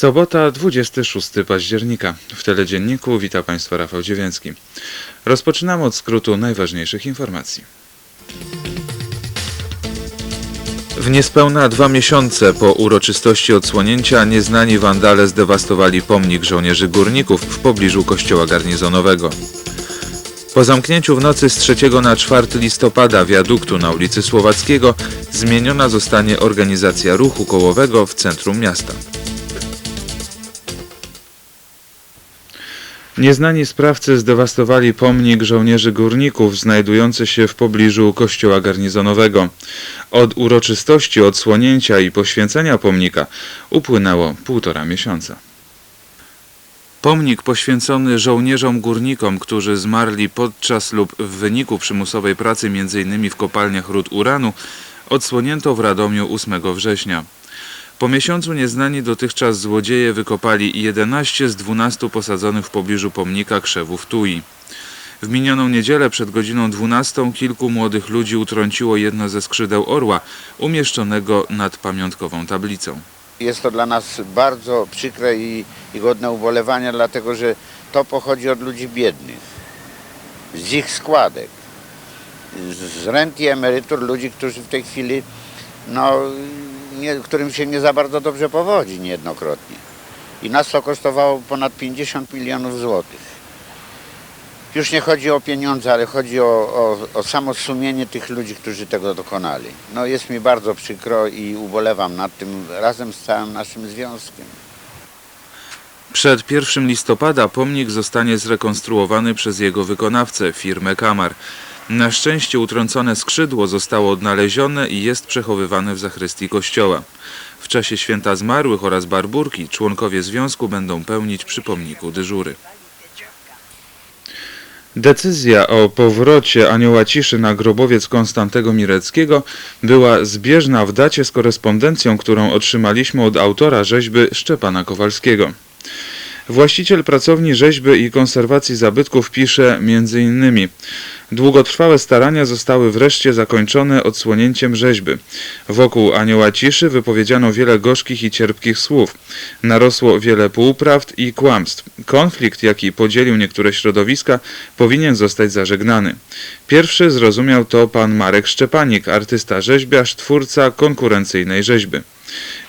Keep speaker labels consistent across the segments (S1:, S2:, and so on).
S1: Sobota, 26 października. W teledzienniku wita Państwa Rafał Dziewięcki. Rozpoczynamy od skrótu najważniejszych informacji. W niespełna dwa miesiące po uroczystości odsłonięcia nieznani wandale zdewastowali pomnik żołnierzy górników w pobliżu kościoła garnizonowego. Po zamknięciu w nocy z 3 na 4 listopada wiaduktu na ulicy Słowackiego zmieniona zostanie organizacja ruchu kołowego w centrum miasta. Nieznani sprawcy zdewastowali pomnik żołnierzy górników znajdujący się w pobliżu kościoła garnizonowego. Od uroczystości odsłonięcia i poświęcenia pomnika upłynęło półtora miesiąca. Pomnik poświęcony żołnierzom górnikom, którzy zmarli podczas lub w wyniku przymusowej pracy m.in. w kopalniach rud uranu, odsłonięto w Radomiu 8 września. Po miesiącu nieznani dotychczas złodzieje wykopali 11 z 12 posadzonych w pobliżu pomnika krzewów tui. W minioną niedzielę przed godziną 12 kilku młodych ludzi utrąciło jedno ze skrzydeł orła umieszczonego nad pamiątkową tablicą.
S2: Jest to dla nas bardzo przykre i, i godne ubolewania, dlatego że to pochodzi od ludzi biednych, z ich składek, z- rent i emerytur ludzi, którzy w tej chwili, no, nie, którym się nie za bardzo dobrze powodzi niejednokrotnie. I nas to kosztowało ponad 50 milionów złotych. Już nie chodzi o pieniądze, ale chodzi o, o, o samo sumienie tych ludzi, którzy tego dokonali. No jest mi bardzo przykro i ubolewam nad tym razem z całym naszym związkiem.
S1: Przed 1 listopada pomnik zostanie zrekonstruowany przez jego wykonawcę, firmę Kamar. Na szczęście utrącone skrzydło zostało odnalezione i jest przechowywane w zachrystii kościoła. W czasie święta zmarłych oraz barburki członkowie związku będą pełnić przy pomniku dyżury. Decyzja o powrocie Anioła Ciszy na grobowiec Konstantego Mireckiego była zbieżna w dacie z korespondencją, którą otrzymaliśmy od autora rzeźby Szczepana Kowalskiego. Właściciel pracowni rzeźby i konserwacji zabytków pisze m.in. Długotrwałe starania zostały wreszcie zakończone odsłonięciem rzeźby. Wokół Anioła Ciszy wypowiedziano wiele gorzkich i cierpkich słów. Narosło wiele półprawd i kłamstw. Konflikt, jaki podzielił niektóre środowiska, powinien zostać zażegnany. Pierwszy zrozumiał to pan Marek Szczepanik, artysta rzeźbiarz, twórca konkurencyjnej rzeźby.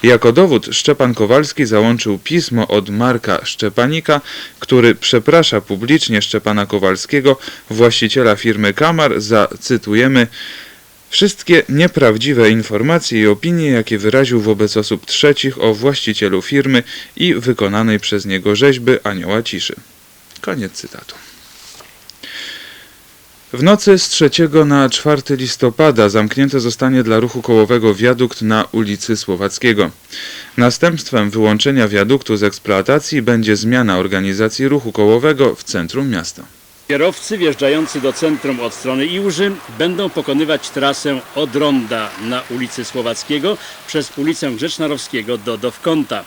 S1: Jako dowód Szczepan Kowalski załączył pismo od Marka Szczepanika, który przeprasza publicznie Szczepana Kowalskiego, właściciela firmy Kamar, za, cytujemy, wszystkie nieprawdziwe informacje i opinie, jakie wyraził wobec osób trzecich o właścicielu firmy i wykonanej przez niego rzeźby Anioła Ciszy. Koniec cytatu. W nocy z 3 na 4 listopada zamknięty zostanie dla ruchu kołowego wiadukt na ulicy Słowackiego. Następstwem wyłączenia wiaduktu z eksploatacji będzie zmiana organizacji ruchu kołowego w centrum miasta.
S3: Kierowcy wjeżdżający do centrum od strony Iłży będą pokonywać trasę od Ronda na ulicy Słowackiego przez ulicę Grzecznarowskiego do Dowkonta.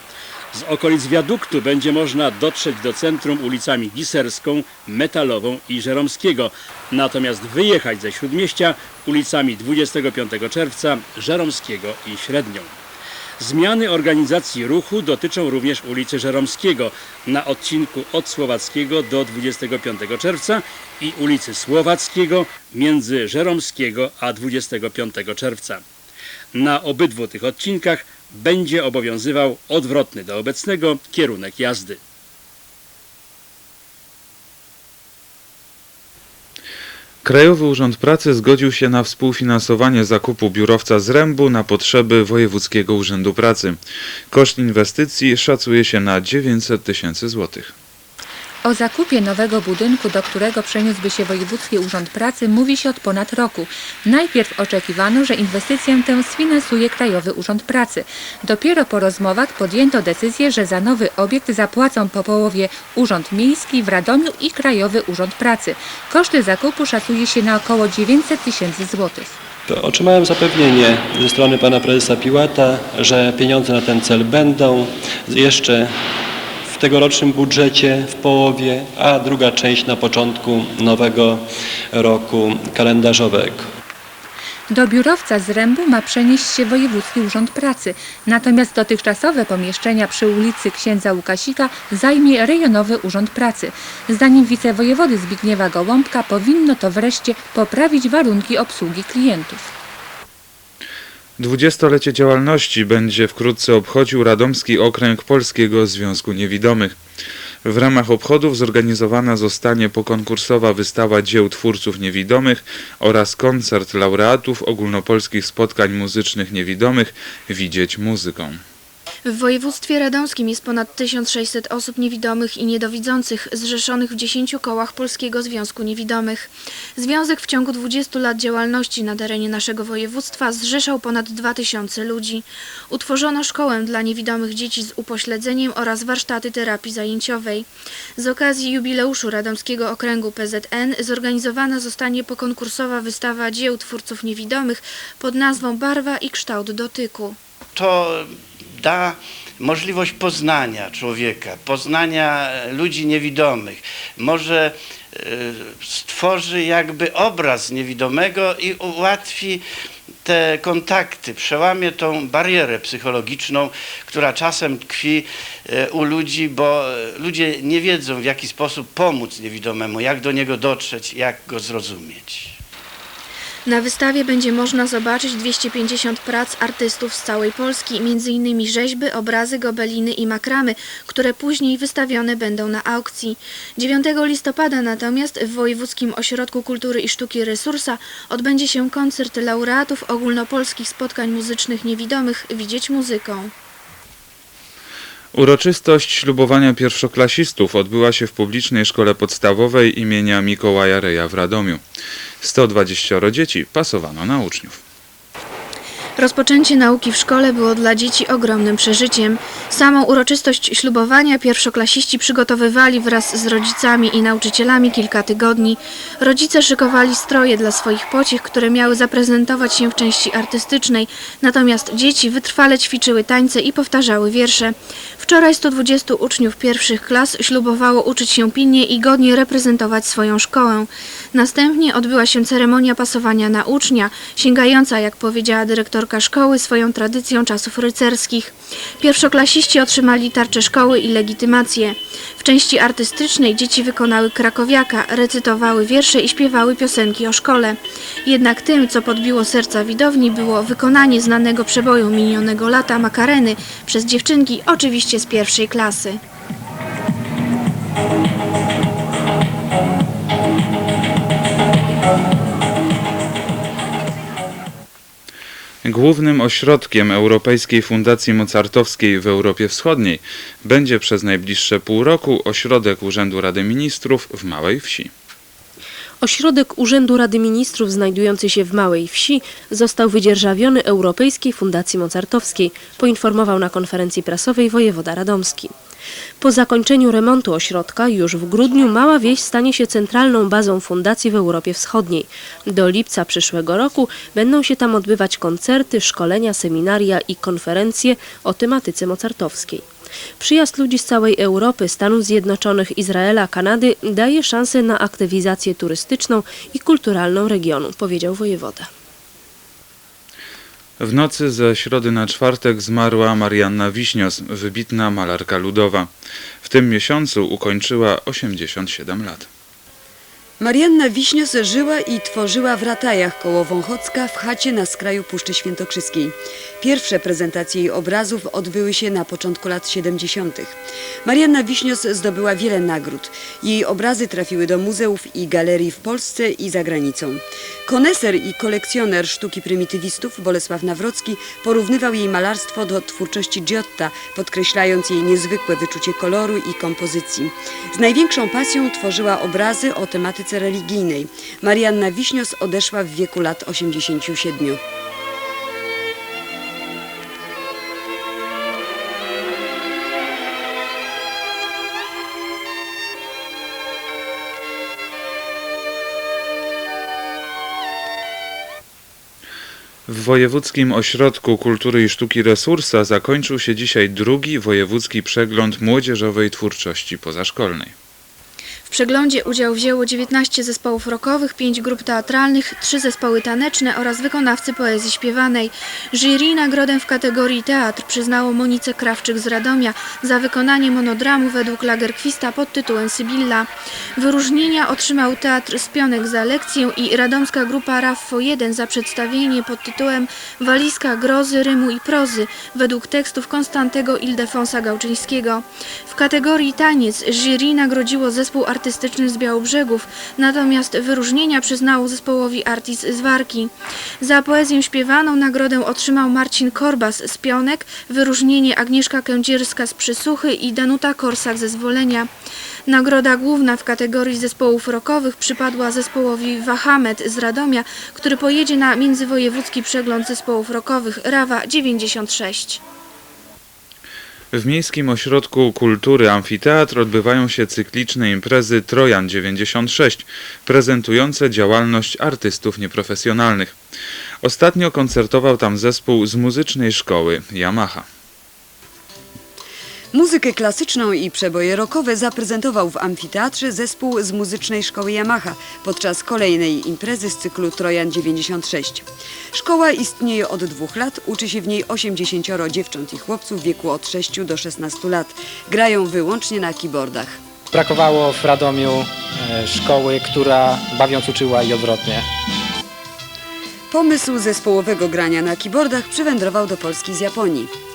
S3: Z okolic wiaduktu będzie można dotrzeć do centrum ulicami Giserską, Metalową i Żeromskiego, natomiast wyjechać ze Śródmieścia ulicami 25 czerwca, Żeromskiego i Średnią. Zmiany organizacji ruchu dotyczą również ulicy Żeromskiego na odcinku od Słowackiego do 25 czerwca i ulicy Słowackiego między Żeromskiego a 25 czerwca. Na obydwu tych odcinkach będzie obowiązywał odwrotny do obecnego kierunek jazdy.
S1: Krajowy Urząd Pracy zgodził się na współfinansowanie zakupu biurowca z Rębu na potrzeby Wojewódzkiego Urzędu Pracy. Koszt inwestycji szacuje się na 900 tysięcy złotych.
S4: O zakupie nowego budynku, do którego przeniósłby się Wojewódzki Urząd Pracy, mówi się od ponad roku. Najpierw oczekiwano, że inwestycję tę sfinansuje Krajowy Urząd Pracy. Dopiero po rozmowach podjęto decyzję, że za nowy obiekt zapłacą po połowie Urząd Miejski w Radomiu i Krajowy Urząd Pracy. Koszty zakupu szacuje się na około 900 tysięcy złotych.
S5: Otrzymałem zapewnienie ze strony pana prezesa Piłata, że pieniądze na ten cel będą jeszcze w tegorocznym budżecie w połowie, a druga część na początku nowego roku kalendarzowego.
S4: Do biurowca z Rębu ma przenieść się Wojewódzki Urząd Pracy, natomiast dotychczasowe pomieszczenia przy ulicy Księdza Łukasika zajmie Rejonowy Urząd Pracy. Zdaniem wicewojewody Zbigniewa Gołąbka powinno to wreszcie poprawić warunki obsługi klientów.
S1: Dwudziestolecie działalności będzie wkrótce obchodził Radomski Okręg Polskiego Związku Niewidomych. W ramach obchodów zorganizowana zostanie pokonkursowa wystawa dzieł twórców niewidomych oraz koncert laureatów ogólnopolskich spotkań muzycznych niewidomych Widzieć muzyką.
S6: W województwie radomskim jest ponad 1600 osób niewidomych i niedowidzących zrzeszonych w 10 kołach Polskiego Związku Niewidomych. Związek w ciągu 20 lat działalności na terenie naszego województwa zrzeszał ponad 2000 ludzi. Utworzono szkołę dla niewidomych dzieci z upośledzeniem oraz warsztaty terapii zajęciowej. Z okazji jubileuszu Radomskiego Okręgu PZN zorganizowana zostanie pokonkursowa wystawa dzieł twórców niewidomych pod nazwą Barwa i kształt dotyku.
S7: to da możliwość poznania człowieka, poznania ludzi niewidomych. Może e, stworzy jakby obraz niewidomego i ułatwi te kontakty, przełamie tą barierę psychologiczną, która czasem tkwi e, u ludzi, bo e, ludzie nie wiedzą w jaki sposób pomóc niewidomemu, jak do niego dotrzeć, jak go zrozumieć.
S6: Na wystawie będzie można zobaczyć 250 prac artystów z całej Polski, m.in. rzeźby, obrazy, gobeliny i makramy, które później wystawione będą na aukcji. 9 listopada natomiast w Wojewódzkim Ośrodku Kultury i Sztuki Resursa odbędzie się koncert laureatów ogólnopolskich spotkań muzycznych niewidomych Widzieć muzyką.
S1: Uroczystość ślubowania pierwszoklasistów odbyła się w publicznej szkole podstawowej imienia Mikołaja Reja w Radomiu. 120 dzieci pasowano na uczniów.
S6: Rozpoczęcie nauki w szkole było dla dzieci ogromnym przeżyciem. Samą uroczystość ślubowania pierwszoklasiści przygotowywali wraz z rodzicami i nauczycielami kilka tygodni. Rodzice szykowali stroje dla swoich pociech, które miały zaprezentować się w części artystycznej, natomiast dzieci wytrwale ćwiczyły tańce i powtarzały wiersze. Wczoraj 120 uczniów pierwszych klas ślubowało uczyć się pilnie i godnie reprezentować swoją szkołę. Następnie odbyła się ceremonia pasowania na ucznia, sięgająca, jak powiedziała dyrektorka szkoły, swoją tradycją czasów rycerskich. Pierwszoklasiści otrzymali tarcze szkoły i legitymację. W części artystycznej dzieci wykonały krakowiaka, recytowały wiersze i śpiewały piosenki o szkole. Jednak tym, co podbiło serca widowni, było wykonanie znanego przeboju minionego lata Makareny przez dziewczynki, oczywiście z pierwszej klasy.
S1: Głównym ośrodkiem Europejskiej Fundacji Mozartowskiej w Europie Wschodniej będzie przez najbliższe pół roku ośrodek Urzędu Rady Ministrów w Małej Wsi.
S8: Ośrodek Urzędu Rady Ministrów znajdujący się w Małej Wsi został wydzierżawiony Europejskiej Fundacji Mozartowskiej, poinformował na konferencji prasowej wojewoda radomski. Po zakończeniu remontu ośrodka już w grudniu Mała Wieś stanie się centralną bazą fundacji w Europie Wschodniej. Do lipca przyszłego roku będą się tam odbywać koncerty, szkolenia, seminaria i konferencje o tematyce mozartowskiej. Przyjazd ludzi z całej Europy, Stanów Zjednoczonych, Izraela, Kanady daje szansę na aktywizację turystyczną i kulturalną regionu, powiedział wojewoda.
S1: W nocy ze środy na czwartek zmarła Marianna Wiśnios, wybitna malarka ludowa. W tym miesiącu ukończyła 87 lat.
S9: Marianna Wiśnios żyła i tworzyła w Ratajach koło Wąchocka w chacie na skraju Puszczy Świętokrzyskiej. Pierwsze prezentacje jej obrazów odbyły się na początku lat 70. Marianna Wiśnios zdobyła wiele nagród. Jej obrazy trafiły do muzeów i galerii w Polsce i za granicą. Koneser i kolekcjoner sztuki prymitywistów Bolesław Nawrocki porównywał jej malarstwo do twórczości Giotta, podkreślając jej niezwykłe wyczucie koloru i kompozycji. Z największą pasją tworzyła obrazy o tematyce religijnej. Marianna Wiśnios odeszła w wieku lat 87.
S1: W Wojewódzkim Ośrodku Kultury i Sztuki Resursa zakończył się dzisiaj drugi wojewódzki przegląd młodzieżowej twórczości pozaszkolnej.
S6: W przeglądzie udział wzięło 19 zespołów rockowych, 5 grup teatralnych, 3 zespoły taneczne oraz wykonawcy poezji śpiewanej. Jury nagrodę w kategorii teatr przyznało Monice Krawczyk z Radomia za wykonanie monodramu według Lagerkwista pod tytułem Sybilla. Wyróżnienia otrzymał Teatr Spionek za lekcję i radomska grupa Raffo 1 za przedstawienie pod tytułem Walizka grozy, rymu i prozy według tekstów Konstantego Ildefonsa Gałczyńskiego. W kategorii taniec jury nagrodziło zespół artystyczny z Białobrzegów, natomiast wyróżnienia przyznało zespołowi Artis z Warki. Za poezję śpiewaną nagrodę otrzymał Marcin Korbas z Pionek, wyróżnienie Agnieszka Kędzierska z Przysuchy i Danuta Korsak ze Zwolenia. Nagroda główna w kategorii zespołów rockowych przypadła zespołowi Wahamet z Radomia, który pojedzie na międzywojewódzki przegląd zespołów rockowych Rawa 96.
S1: W Miejskim Ośrodku Kultury Amfiteatr odbywają się cykliczne imprezy Trojan 96, prezentujące działalność artystów nieprofesjonalnych. Ostatnio koncertował tam zespół z muzycznej szkoły Yamaha.
S9: Muzykę klasyczną i przeboje rockowe zaprezentował w amfiteatrze zespół z muzycznej szkoły Yamaha podczas kolejnej imprezy z cyklu Trojan 96. Szkoła istnieje od dwóch lat, uczy się w niej 80 dziewcząt i chłopców w wieku od 6 do 16 lat. Grają wyłącznie na keyboardach.
S10: Brakowało w Radomiu e, szkoły, która bawiąc uczyła i odwrotnie.
S9: Pomysł zespołowego grania na keyboardach przywędrował do Polski z Japonii.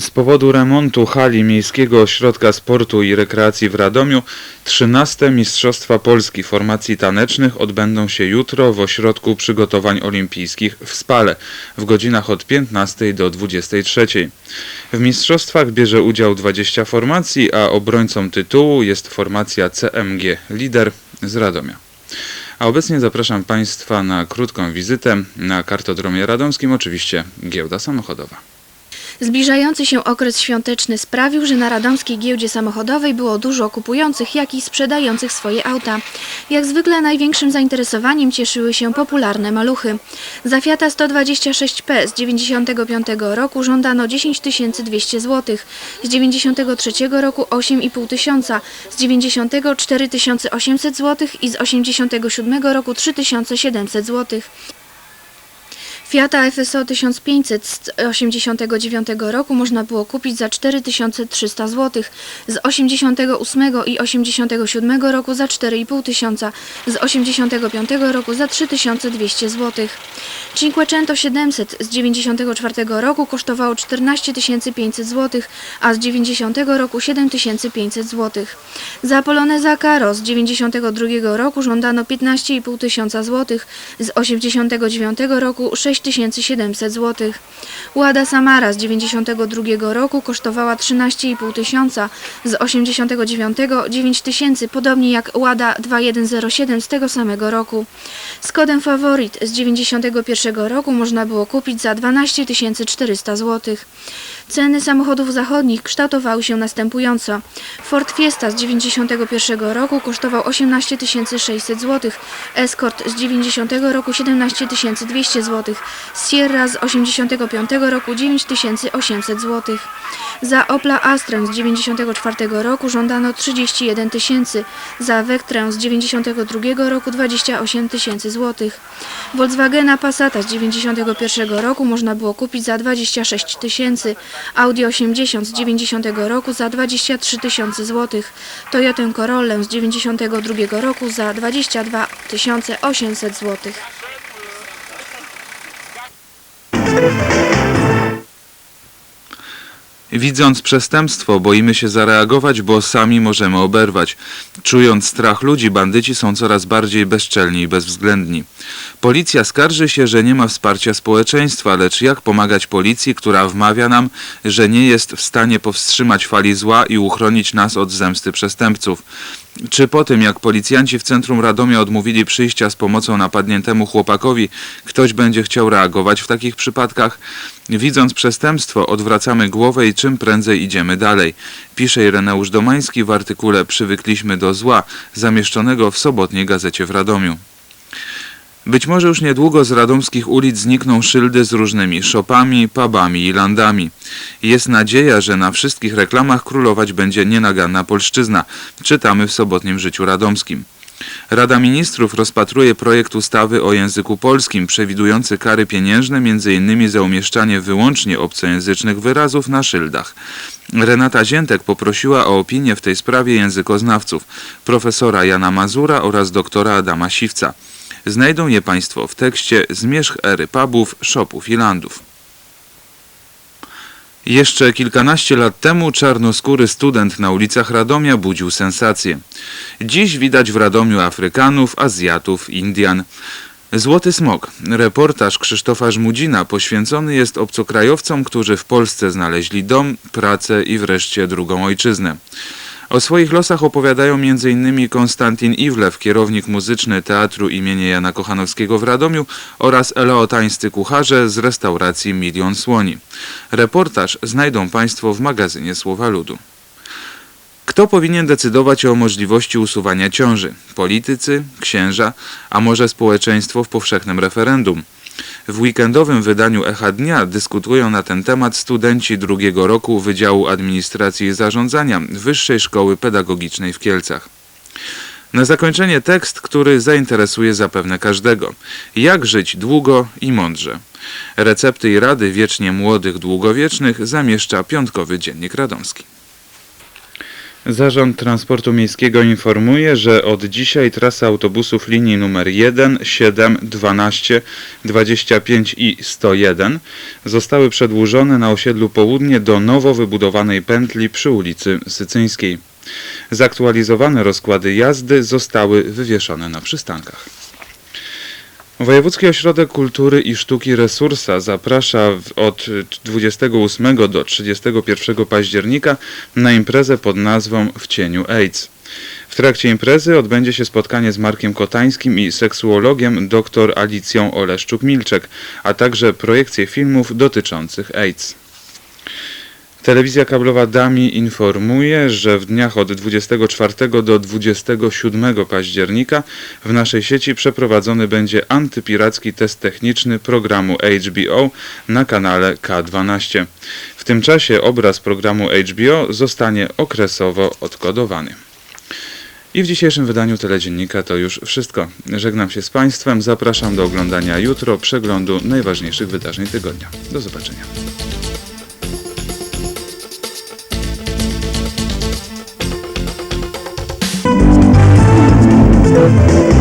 S1: Z powodu remontu hali Miejskiego Ośrodka Sportu i Rekreacji w Radomiu 13 Mistrzostwa Polski Formacji Tanecznych odbędą się jutro w Ośrodku Przygotowań Olimpijskich w Spale w godzinach od 15 do 23. W mistrzostwach bierze udział 20 formacji, a obrońcą tytułu jest formacja CMG Lider z Radomia. A obecnie zapraszam Państwa na krótką wizytę na kartodromie radomskim, oczywiście giełda samochodowa.
S6: Zbliżający się okres świąteczny sprawił, że na radomskiej giełdzie samochodowej było dużo kupujących, jak i sprzedających swoje auta. Jak zwykle największym zainteresowaniem cieszyły się popularne maluchy. Za Fiata 126P z 95 roku żądano 10 200 zł, z 93 roku 8,5 tysiąca, z 90 4 800 zł i z 87 roku 3700 zł. Fiata FSO 1500 z 89 roku można było kupić za 4300 zł, z 88 i 87 roku za 4,5 tysiąca, z 85 roku za 3200 zł. Cinquecento 700 z 94 roku kosztowało 14 500 zł, a z 90 roku 7500 zł. Za Poloneza Caro z 92 roku żądano 15,5 tysiąca zł, z 89 roku 6700 zł. Łada Samara z 92 roku kosztowała 13,5 tysiąca, z 89 9 tysięcy, podobnie jak Łada 2107 z tego samego roku. Z kodem Favorit z 91 roku można było kupić za 12 400 zł. Ceny samochodów zachodnich kształtowały się następująco. Ford Fiesta z 91 roku kosztował 18 600 zł, Escort z 90 roku 17 200 zł, Sierra z 85 roku 9 800 zł. Za Opla Astrę z 94 roku żądano 31 tysięcy, za Vectrę z 92 roku 28 tysięcy złotych. Volkswagena Passata z 91 roku można było kupić za 26 tysięcy, Audi 80 z 90 roku za 23 tysiące złotych, Toyotę Corollę z 92 roku za 22 800 złotych.
S1: Widząc przestępstwo, boimy się zareagować, bo sami możemy oberwać. Czując strach ludzi, bandyci są coraz bardziej bezczelni i bezwzględni. Policja skarży się, że nie ma wsparcia społeczeństwa, lecz jak pomagać policji, która wmawia nam, że nie jest w stanie powstrzymać fali zła i uchronić nas od zemsty przestępców? Czy po tym, jak policjanci w centrum Radomia odmówili przyjścia z pomocą napadniętemu chłopakowi, ktoś będzie chciał reagować w takich przypadkach? Widząc przestępstwo, odwracamy głowę i czym prędzej idziemy dalej. Pisze Ireneusz Domański w artykule Przywykliśmy do zła, zamieszczonego w sobotniej gazecie w Radomiu. Być może już niedługo z radomskich ulic znikną szyldy z różnymi shopami, pubami i landami. Jest nadzieja, że na wszystkich reklamach królować będzie nienaganna polszczyzna. Czytamy w sobotnim życiu radomskim. Rada Ministrów rozpatruje projekt ustawy o języku polskim przewidujący kary pieniężne m.in. za umieszczanie wyłącznie obcojęzycznych wyrazów na szyldach. Renata Ziętek poprosiła o opinię w tej sprawie językoznawców, profesora Jana Mazura oraz doktora Adama Siwca. Znajdą je Państwo w tekście Zmierzch ery pubów, shopów i landów. Jeszcze kilkanaście lat temu czarnoskóry student na ulicach Radomia budził sensację. Dziś widać w Radomiu Afrykanów, Azjatów, Indian. Złoty Smok. Reportaż Krzysztofa Żmudzina poświęcony jest obcokrajowcom, którzy w Polsce znaleźli dom, pracę i wreszcie drugą ojczyznę. O swoich losach opowiadają m.in. Konstantin Iwlew, kierownik muzyczny Teatru imienia Jana Kochanowskiego w Radomiu oraz eleotańscy kucharze z restauracji Milion Słoni. Reportaż znajdą Państwo w magazynie Słowa Ludu. Kto powinien decydować o możliwości usuwania ciąży? Politycy, księża, a może społeczeństwo w powszechnym referendum? W weekendowym wydaniu Echa Dnia dyskutują na ten temat studenci drugiego roku Wydziału Administracji i Zarządzania Wyższej Szkoły Pedagogicznej w Kielcach. Na zakończenie tekst, który zainteresuje zapewne każdego. Jak żyć długo i mądrze? Recepty i rady wiecznie młodych, długowiecznych zamieszcza piątkowy dziennik radomski. Zarząd Transportu Miejskiego informuje, że od dzisiaj trasy autobusów linii numer 1, 7, 12, 25 i 101 zostały przedłużone na osiedlu Południe do nowo wybudowanej pętli przy ulicy Sycyńskiej. Zaktualizowane rozkłady jazdy zostały wywieszone na przystankach. Wojewódzki Ośrodek Kultury i Sztuki Resursa zaprasza od 28 do 31 października na imprezę pod nazwą W cieniu AIDS. W trakcie imprezy odbędzie się spotkanie z Markiem Kotańskim i seksuologiem dr Alicją Oleszczuk-Milczek, a także projekcje filmów dotyczących AIDS. Telewizja kablowa Dami informuje, że w dniach od 24 do 27 października w naszej sieci przeprowadzony będzie antypiracki test techniczny programu HBO na kanale K12. W tym czasie obraz programu HBO zostanie okresowo odkodowany. I w dzisiejszym wydaniu teledziennika to już wszystko. Żegnam się z Państwem, zapraszam do oglądania jutro przeglądu najważniejszych wydarzeń tygodnia. Do zobaczenia.
S11: Thank you.